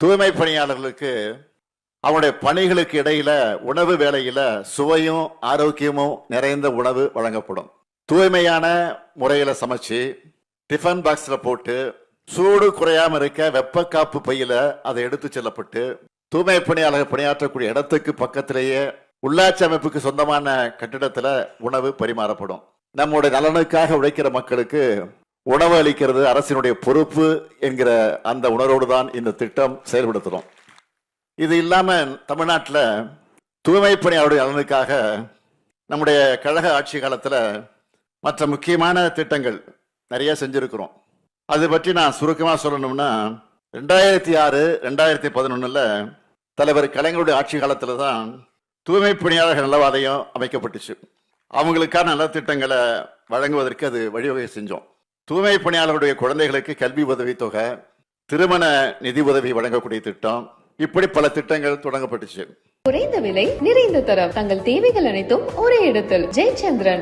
தூய்மை பணியாளர்களுக்கு அவனுடைய பணிகளுக்கு இடையில உணவு வேலையில சுவையும் ஆரோக்கியமும் நிறைந்த உணவு வழங்கப்படும். தூய்மையான முறையில சமைச்சு டிஃபன் பாக்ஸ்ல போட்டு சூடு குறையாம இருக்க வெப்ப காப்பு பையில அதை எடுத்து செல்லப்பட்டு தூய்மை பணியாளர்கள் பணியாற்றக்கூடிய இடத்துக்கு பக்கத்திலேயே உள்ளாட்சி அமைப்புக்கு சொந்தமான கட்டிடத்துல உணவு பரிமாறப்படும். நம்முடைய நலனுக்காக உழைக்கிற மக்களுக்கு உணவு அளிக்கிறது அரசினுடைய பொறுப்பு என்கிற அந்த உணர்வோடு தான் இந்த திட்டம் செயல்படுத்துகிறோம் இது இல்லாமல் தமிழ்நாட்டில் தூய்மை பணியாளருடைய நலனுக்காக நம்முடைய கழக ஆட்சி காலத்தில் மற்ற முக்கியமான திட்டங்கள் நிறைய செஞ்சுருக்கிறோம். அது பற்றி நான் சுருக்கமாக சொல்லணும்னா ரெண்டாயிரத்தி ஆறு ரெண்டாயிரத்தி பதினொன்றில் தலைவர் கலைஞருடைய ஆட்சி காலத்தில் தான் தூய்மை பணியாளர்கள் நலவாரியம் அமைக்கப்பட்டுச்சு. அவங்களுக்கான நலத்திட்டங்களை வழங்குவதற்கு அது வழிவகை செஞ்சோம். தூய்மை பணியாளர்களுடைய குழந்தைகளுக்கு கல்வி உதவித்தொகை திருமண நிதி உதவி வழங்கக்கூடிய திட்டம் இப்படி பல திட்டங்கள் தொடங்கப்பட்டுச்சு. குறைந்த விலை நிறைந்த தரம். தங்கள் தேவைகள் அனைத்தும் ஒரே இடத்தில். ஜெயச்சந்திரன்.